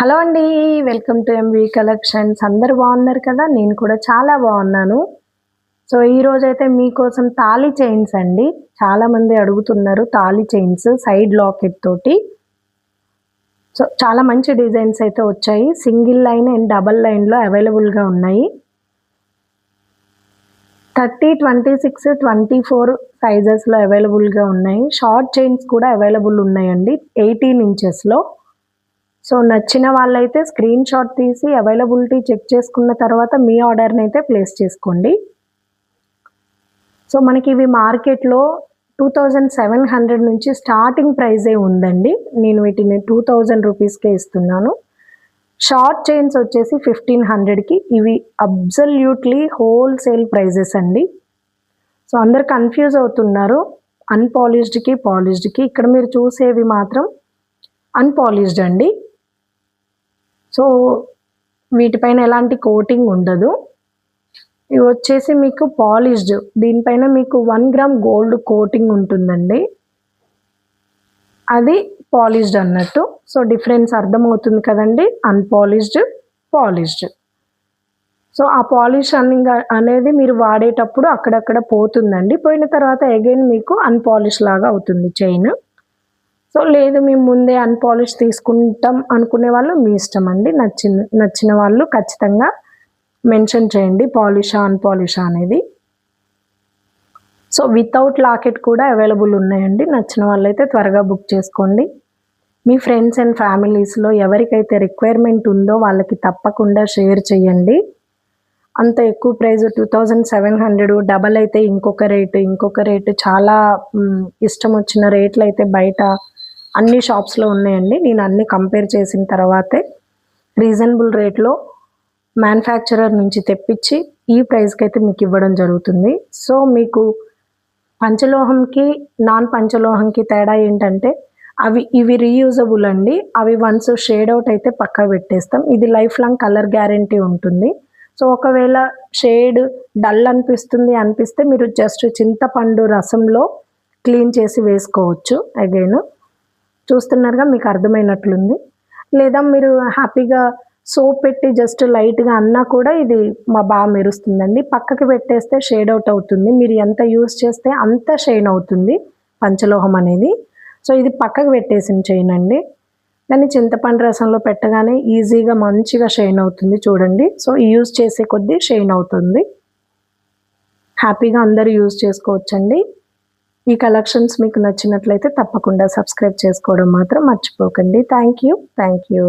Hello అండి welcome to MV collections అందరు బాగున్నారు కదా? నేను కూడా చాలా బాగున్నాను. సో ఈ అయితే మీకోసం తాళి చైన్స్ అండి. చాలామంది అడుగుతున్నారు తాళి చైన్స్ సైడ్ లాకెట్ తోటి. సో చాలా మంచి డిజైన్స్ అయితే వచ్చాయి. సింగిల్ లైన్ అండ్ డబల్ లైన్లో అవైలబుల్గా ఉన్నాయి. Thirty twenty six twenty four సైజెస్లో అవైలబుల్గా ఉన్నాయి. షార్ట్ చైన్స్ కూడా అవైలబుల్ ఉన్నాయండి. ఎయిటీన్ ఇంచెస్లో సో నచ్చిన వాళ్ళైతే స్క్రీన్ షాట్ తీసి అవైలబిలిటీ చెక్ చేసుకున్న తర్వాత మీ ఆర్డర్ని అయితే ప్లేస్ చేసుకోండి. సో మనకి ఇవి మార్కెట్లో టూ థౌజండ్ సెవెన్ హండ్రెడ్ నుంచి స్టార్టింగ్ ప్రైజే ఉందండి. నేను వీటిని టూ థౌజండ్ రూపీస్కే ఇస్తున్నాను. షార్ట్ చైన్స్ వచ్చేసి ఫిఫ్టీన్ హండ్రెడ్కి ఇవి అబ్సల్యూట్లీ హోల్సేల్ ప్రైజెస్ అండి. సో అందరు కన్ఫ్యూజ్ అవుతున్నారు. అన్పాలిష్డ్కి పాలిష్డ్కి. ఇక్కడ మీరు చూసేవి మాత్రం అన్పాలిష్డ్ అండి. సో వీటిపైన ఎలాంటి కోటింగ్ ఉండదు. ఇవి వచ్చేసి మీకు పాలిష్డ్ దీనిపైన మీకు వన్ గ్రామ్ గోల్డ్ కోటింగ్ ఉంటుందండి. అది పాలిష్డ్ అన్నట్టు. సో డిఫరెన్స్ అర్థమవుతుంది కదండి. Unpolished polished. సో ఆ పాలిష్ అన్నింగ్ అనేది మీరు వాడేటప్పుడు అక్కడక్కడ పోతుందండి. పోయిన తర్వాత అగైన్ మీకు అన్పాలిష్ లాగా అవుతుంది చైన్. సో లేదు మేము ముందే అన్పాలిష్ తీసుకుంటాం అనుకునే వాళ్ళు మీ ఇష్టం అండి. నచ్చిన నచ్చిన వాళ్ళు ఖచ్చితంగా మెన్షన్ చేయండి పాలిషా అన్పాలిషా అనేది. సో వితౌట్ లాకెట్ కూడా అవైలబుల్ ఉన్నాయండి. నచ్చిన వాళ్ళైతే త్వరగా బుక్ చేసుకోండి. మీ ఫ్రెండ్స్ అండ్ ఫ్యామిలీస్లో ఎవరికైతే రిక్వైర్మెంట్ ఉందో వాళ్ళకి తప్పకుండా షేర్ చేయండి. అంత ఎక్కువ price two thousand seven hundred double అయితే ఇంకొక రేటు ఇంకొక రేటు చాలా ఇష్టం వచ్చిన రేట్లు అయితే బయట అన్ని షాప్స్లో ఉన్నాయండి. నేను అన్ని కంపేర్ చేసిన తర్వాతే రీజనబుల్ రేట్లో మ్యానుఫ్యాక్చరర్ నుంచి తెప్పించి ఈ ప్రైస్కి అయితే మీకు ఇవ్వడం జరుగుతుంది. సో మీకు పంచలోహంకి నాన్ పంచలోహంకి తేడా ఏంటంటే అవి ఇవి రీయూజబుల్ అండి. అవి వన్స్ షేడ్ అవుట్ అయితే పక్కా పెట్టేస్తాం. ఇది లైఫ్ లాంగ్ కలర్ గ్యారంటీ ఉంటుంది. సో ఒకవేళ షేడ్ డల్ అనిపిస్తుంది అనిపిస్తే మీరు జస్ట్ చింతపండు రసంలో క్లీన్ చేసి వేసుకోవచ్చు. అగైన్ చూస్తున్నారుగా మీకు అర్థమైనట్లుంది. లేదా మీరు హ్యాపీగా సోప్ పెట్టి జస్ట్ లైట్గా అన్నా కూడా ఇది మా బాగా మెరుస్తుందండి. పక్కకి పెట్టేస్తే షేడ్ అవుట్ అవుతుంది. మీరు ఎంత యూస్ చేస్తే అంత షైన్ అవుతుంది పంచలోహం అనేది. సో ఇది పక్కకు పెట్టేసిన చైన్ అండి. దాన్ని చింతపండు రసంలో పెట్టగానే ఈజీగా మంచిగా షైన్ అవుతుంది చూడండి. సో యూజ్ చేసే కొద్దీ షైన్ అవుతుంది. హ్యాపీగా అందరూ యూజ్ చేసుకోవచ్చండి. ఈ కలెక్షన్స్ మీకు నచ్చినట్లయితే తప్పకుండా సబ్స్క్రైబ్ చేసుకోవడం మాత్రం మర్చిపోకండి. Thank you. Thank you.